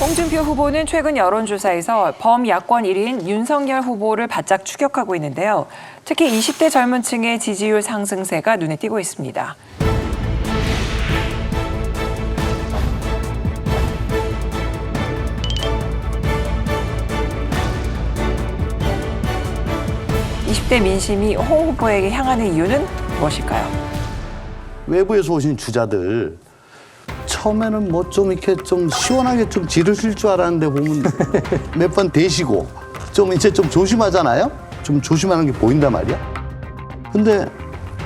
홍준표 후보는 최근 여론조사에서 범야권 1위인 윤석열 후보를 바짝 추격하고 있는데요. 특히 20대 젊은 층의 지지율 상승세가 눈에 띄고 있습니다. (20대) 민심이 홍 후보에게 향하는 이유는 무엇일까요? 외부에서 오신 주자들 처음에는 뭐 좀 이렇게 좀 시원하게 좀 지르실 줄 알았는데 보면 몇 번 대시고 좀 이제 좀 조심하잖아요. 좀 조심하는 게 보인단 말이야. 근데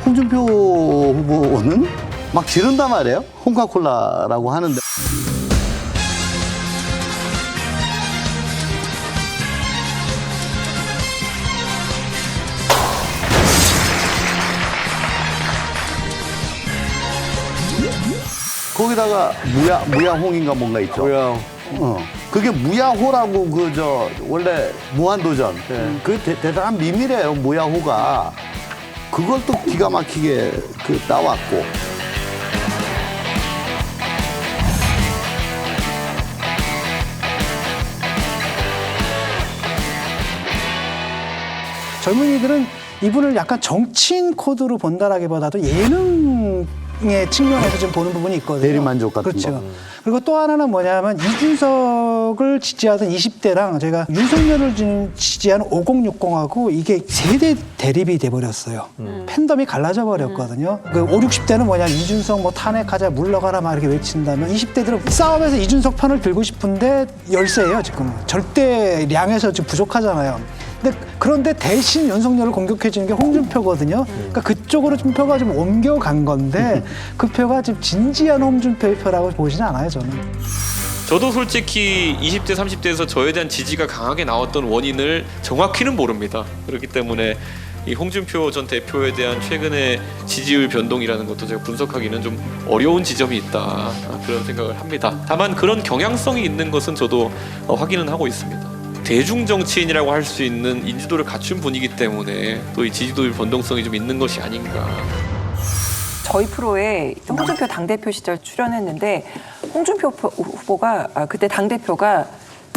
홍준표 후보는 막 지른단 말이에요. 홍카콜라라고 하는데. 거기다가 무야 무야홍인가 뭔가 있죠. 뭐야? 어. 그게 무야호라고 그 저 원래 무한도전 네. 그 대, 대단한 비밀이에요 무야호가 그걸 또 기가 막히게 그 따왔고 젊은이들은 이분을 약간 정치인 코드로 본다라기보다도 예능 의 측면에서 좀 보는 부분이 있거든요. 대리만족 같은 그렇죠. 거. 그리고 또 하나는 뭐냐면 이준석을 지지하던 20대랑 제가 윤석열을 지금 지지하는 5060하고 이게 세대 대립이 돼 버렸어요. 팬덤이 갈라져 버렸거든요. 그 5, 60대는 뭐냐 이준석 뭐 탄핵하자 물러가라 막 이렇게 외친다면 20대들은 싸움에서 이준석 편을 들고 싶은데 열세예요 지금 절대 량에서 지금 부족하잖아요. 근데 그런데 대신 윤석열을 공격해 주는 게 홍준표거든요. 그러니까 그쪽으로 좀 표가 좀 옮겨간 건데 그 표가 좀 진지한 홍준표의 표라고 보지는 않아요 저는. 저도 솔직히 20대, 30대에서 저에 대한 지지가 강하게 나왔던 원인을 정확히는 모릅니다. 그렇기 때문에 이 홍준표 전 대표에 대한 최근의 지지율 변동이라는 것도 제가 분석하기는 좀 어려운 지점이 있다 아, 그런 생각을 합니다. 다만 그런 경향성이 있는 것은 저도 어, 확인은 하고 있습니다. 대중 정치인이라고 할 수 있는 인지도를 갖춘 분이기 때문에 또 이 지지도율 변동성이 좀 있는 것이 아닌가. 저희 프로에 홍준표 당대표 시절 출연했는데 홍준표 후- 후보가 아, 그때 당대표가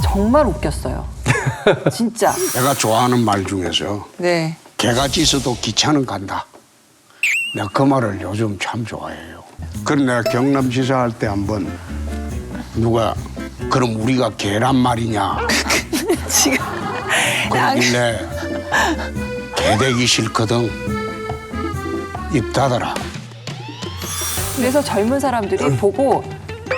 정말 웃겼어요. 진짜. 내가 좋아하는 말 중에서 네. 개가 짖어도 기차는 간다. 내가 그 말을 요즘 참 좋아해요. 그래 내가 경남지사 할 때 한번 누가 그럼 우리가 개란 말이냐? 지금 그러길래 개되기 싫거든. 입 닫아라. 그래서 젊은 사람들이 보고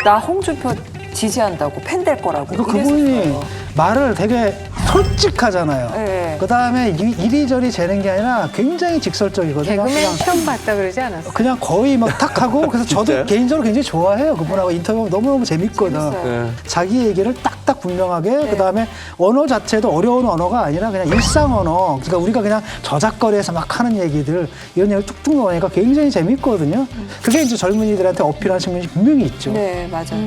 나 홍준표 지지한다고 팬 될 거라고 그 그분이 이랬었어요. 말을 되게 솔직하잖아요. 네. 그 다음에 이리저리 재는 게 아니라 굉장히 직설적이거든요. 개그맨 그냥, 시험 봤다 그러지 않았어? 그냥 거의 막 탁 하고 그래서 저도 진짜요? 개인적으로 굉장히 좋아해요. 그분하고 인터뷰 너무너무 재밌거든. 재밌어요. 네. 자기 얘기를 딱딱 분명하게 그다음에 언어 자체도 어려운 언어가 아니라 그냥 일상 언어 그러니까 우리가 그냥 저작거리에서 막 하는 얘기들 이런 얘기를 뚝뚝 넣으니까 굉장히 재밌거든요 그게 이제 젊은이들한테 어필하는 측면이 분명히 있죠 네, 맞아요.